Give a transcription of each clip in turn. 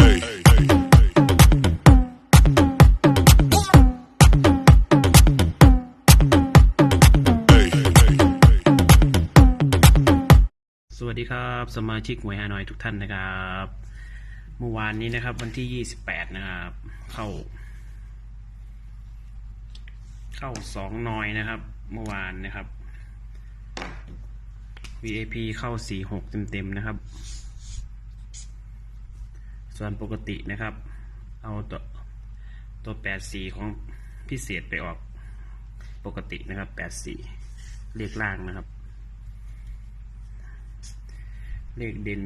สวัสดีครับสมาชิกหวยฮานอยทุกท่านนะครับ เมื่อวานนี้นะครับ วันที่28นะครับ เข้า เข้าสองนอยนะครับ เมื่อวานนะครับ VAP เข้า46เต็มๆนะครับ ส่วนปกตินะครับ เอาตัวตัว84ของพิเศษไปออกปกตินะครับ84เลขล่างนะครับ เลขเด่น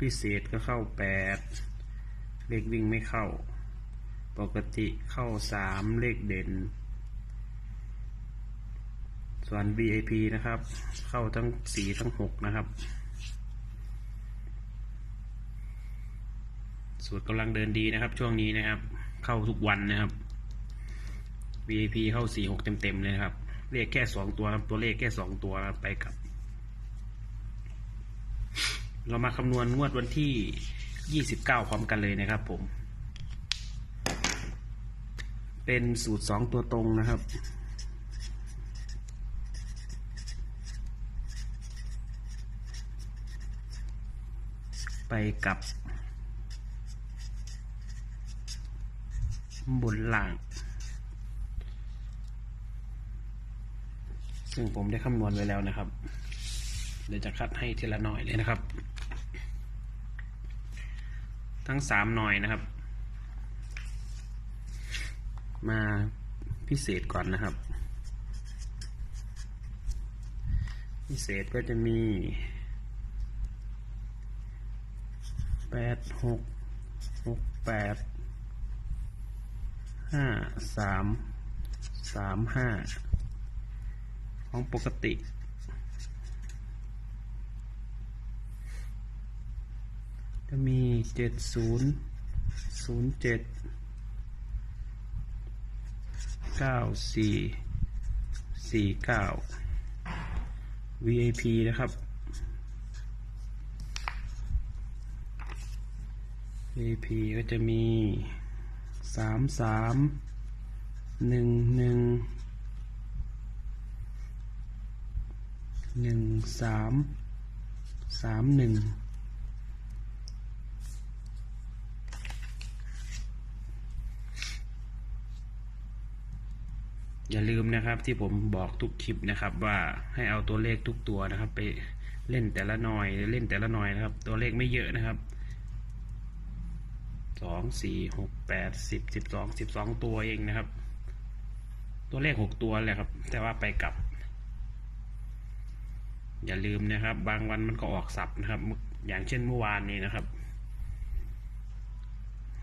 พิเศษก็เข้าแปดเลขวิ่งไม่เข้า ปกติเข้าสามเลขเด่น ส่วน VIP นะครับ เข้าทั้งสี่ทั้งหกนะครับ สูตรกำลังเดินดีนะครับ ช่วงนี้นะครับ เข้าทุกวันนะครับ VIP เข้าสี่หกเต็มๆเลยครับเลขแค่สองตัวตัวเลขแค่สองตัวไปกับ เรามาคำนวณงวดวันที่29พร้อมกันเลยนะครับ ผม เป็นสูตร2ตัวตรงนะครับไปกับ บนล่าง ซึ่งผมได้คำนวณไว้แล้วนะครับ เดี๋ยวจะคัดให้ทีละหน่อยเลยนะครับ ทั้งสามหน่อยนะครับ มาพิเศษก่อนนะครับ พิเศษก็จะมีแปดหกหกแปด ห้าสามสามห้าของปกติจะมีเจ็ดศูนย์ศูนย์เจ็ดเก้าสี่สี่เก้า VIP นะครับ VIP ก็จะมี สามสามหนึ่งหนึ่งหนึ่งสามสามหนึ่งอย่าลืมนะครับที่ผมบอกทุกคลิปนะครับว่าให้เอาตัวเลขทุกตัวนะครับ ไปเล่นแต่ละหน่อยเล่นแต่ละหน่อยนะครับ ตัวเลขไม่เยอะนะครับ สองสี่หกแปดสิบสิบสองสิบสองตัวเองนะครับ ตัวเลขหกตัวแหละครับ แต่ว่าไปกลับ อย่าลืมนะครับ บางวันมันก็ออกสับนะครับ อย่างเช่นเมื่อวานนี้นะครับ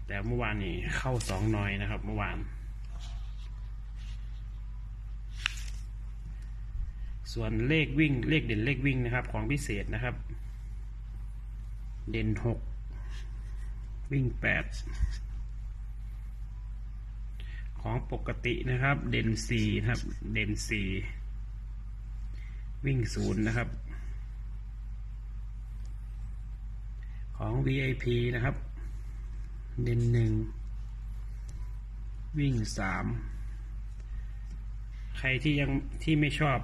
แต่เมื่อวานนี้เข้าสองหน่อยนะครับ เมื่อวาน ส่วนเลขวิ่งเลขเด่นเลขวิ่งนะครับ ของพิเศษนะครับ เด่นหก วิ่งแปดของปกตินะครับ เด่นสี่นะครับ เด่นสี่วิ่งศูนย์นะครับ ของ VIP นะครับ เด่นหนึ่งวิ่งสามใครที่ยังที่ไม่ชอบ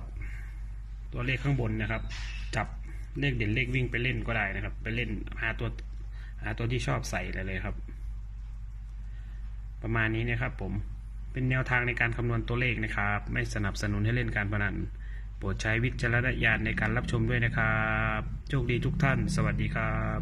ตัวเลขข้างบนนะครับ จับเลขเด่นเลขวิ่งไปเล่นก็ได้นะครับ ไปเล่นหาตัวาตัวที่ชอบใส่เลยเลยครับ ประมาณนี้นะครับผมเป็นแนวทางในการคำนวณตัวเลขนะครับ ไม่สนับสนุนให้เล่นการพนันโปรดใช้วิจารณญาณในการรับชมด้วยนะครับ โชคดีทุกท่าน สวัสดีครับ